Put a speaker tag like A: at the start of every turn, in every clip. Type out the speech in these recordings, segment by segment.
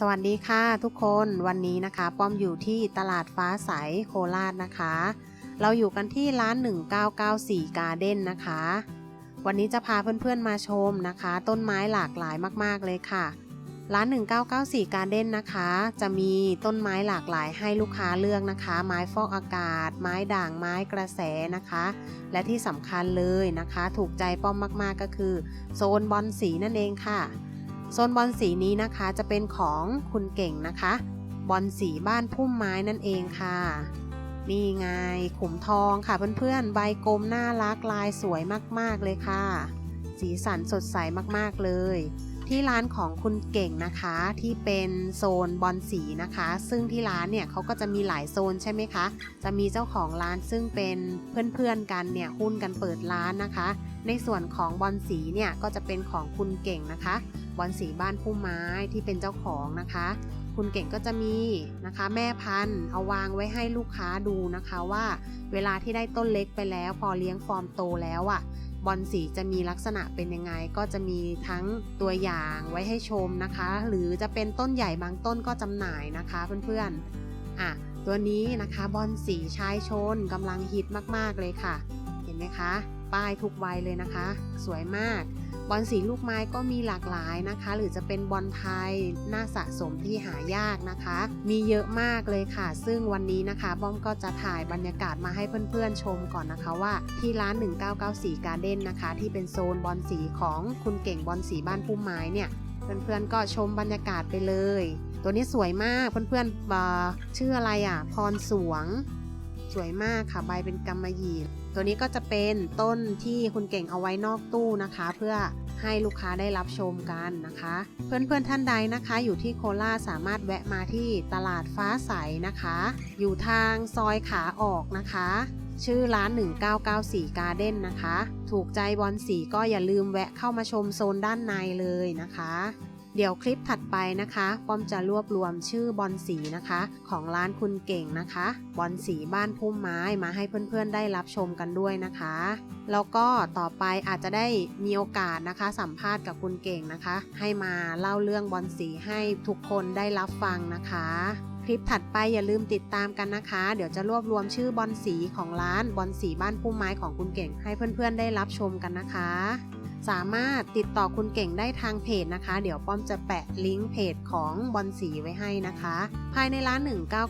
A: สวัสดีค่ะทุกคนวันนี้นะคะ ป้อมอยู่ที่ตลาดฟ้าใสโคราชนะคะ เราอยู่กันที่ร้าน 1994 การ์เด้นนะคะ วันนี้จะพาเพื่อนๆมาชมนะคะ ต้นไม้หลากหลายมากๆเลยค่ะ ร้าน 1994 การ์เด้นนะคะ จะมีต้นไม้หลากหลายให้ลูกค้าเลือกนะคะ ไม้ฟอกอากาศ ไม้ด่างไม้กระแสนะคะ และที่สำคัญเลยนะคะ ถูกใจป้อมมากๆก็คือ โซนบอลสีนั่นเองค่ะ โซนบอลสีนี้นะคะจะเป็นของคุณเก่งนะคะ บอลสีบ้านพุ่มไม้นั่นเองค่ะ นี่ไงขุมทองค่ะเพื่อนๆ ใบกลมน่ารักลายสวยมากๆเลยค่ะ สีสันสดใสมากๆเลย ที่ร้านของคุณเก่งนะคะที่เป็นโซนบอลสีนะคะ ซึ่งที่ร้านเนี่ยเขาก็จะมีหลายโซนใช่ไหมคะ จะมีเจ้าของร้านซึ่งเป็นเพื่อนๆกันเนี่ยหุ้นกันเปิดร้านนะคะ ในส่วนของบอลสีเนี่ยก็จะเป็นของคุณเก่งนะคะ บอลสีบ้านพุ่มไม้ที่เป็นเจ้าของนะคะ คุณเก่งก็จะมีนะคะแม่พันธุ์เอาวางไว้ให้ลูกค้าดูนะคะว่า เวลาที่ได้ต้นเล็กไปแล้ว พอเลี้ยงฟอร์มโตแล้วอะ่ะบอลสีจะมีลักษณะเป็นยังไงก็จะมีทั้งตัวอย่างไว้ให้ชมนะคะ หรือจะเป็นต้นใหญ่บางต้นก็จำหน่ายนะคะเพื่อนๆอะตัวนี้นะคะบอลสีชายชนกำลังฮิตมากๆเลยค่ะ เห็นไหมคะ ป้ายทุกวัยเลยนะคะ สวยมาก บอลสีลูกไม้ก็มีหลากหลายนะคะ หรือจะเป็นบอลไทยน่าสะสมที่หายากนะคะ มีเยอะมากเลยค่ะ ซึ่งวันนี้นะคะบ้อมก็จะถ่ายบรรยากาศมาให้เพื่อนๆชมก่อนนะคะว่าที่ร้าน 1994 การ์เด้นนะคะ ที่เป็นโซนบอลสีของคุณเก่งบอลสีบ้านพุ่มไม้เนี่ยเพื่อนๆก็ชมบรรยากาศไปเลย ตัวนี้สวยมากเพื่อนๆชื่ออะไรอะ พรสวง สวยมากค่ะ ใบเป็นกำมะหยี่ ตัวนี้ก็จะเป็นต้นที่คุณเก่งเอาไว้นอกตู้นะคะ เพื่อให้ลูกค้าได้รับชมกันนะคะ เพื่อนๆท่านใดนะคะ อยู่ที่โคราชสามารถแวะมาที่ตลาดฟ้าใสนะคะ อยู่ทางซอยขาออกนะคะ ชื่อร้าน 1994การ์เด้นนะคะ ถูกใจบอลสีก็อย่าลืมแวะเข้ามาชมโซนด้านในเลยนะคะ เดี๋ยวคลิปถัดไปนะคะป้อมจะรวบรวมชื่อบอลสีนะคะ ของร้านคุณเก่งนะคะ บอลสีบ้านพุ่มไม้มาให้เพื่อนๆได้รับชมกันด้วยนะคะ แล้วก็ต่อไปอาจจะได้มีโอกาสนะคะ สัมภาษณ์กับคุณเก่งนะคะ ให้มาเล่าเรื่องบอลสีให้ทุกคนได้รับฟังนะคะคลิปถัดไปอย่าลืมติดตามกันนะคะ เดี๋ยวจะรวบรวมชื่อบอลสีของร้านบอลสีบ้านพุ่มไม้ของคุณเก่ง ให้เพื่อนๆได้รับชมกันนะคะ สามารถติดต่อคุณเก่งได้ทางเพจนะคะ เดี๋ยวป้อมจะแปะลิงก์เพจของบอลสีไว้ให้นะคะ ภายในร้าน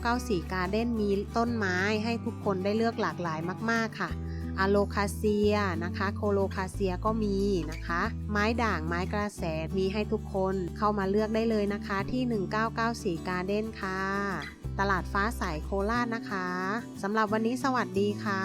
A: 1994การ์เด้นมีต้นไม้ให้ทุกคนได้เลือกหลากหลายมาก ๆค่ะอะโลคาเซียนะคะ โคโลคาเซียก็มีนะคะ ไม้ด่างไม้กระแสมีให้ทุกคนเข้ามาเลือกได้เลยนะคะที่ 1994การ์เด้นค่ะ ตลาดฟ้าใสโคราชนะคะสำหรับวันนี้สวัสดีค่ะ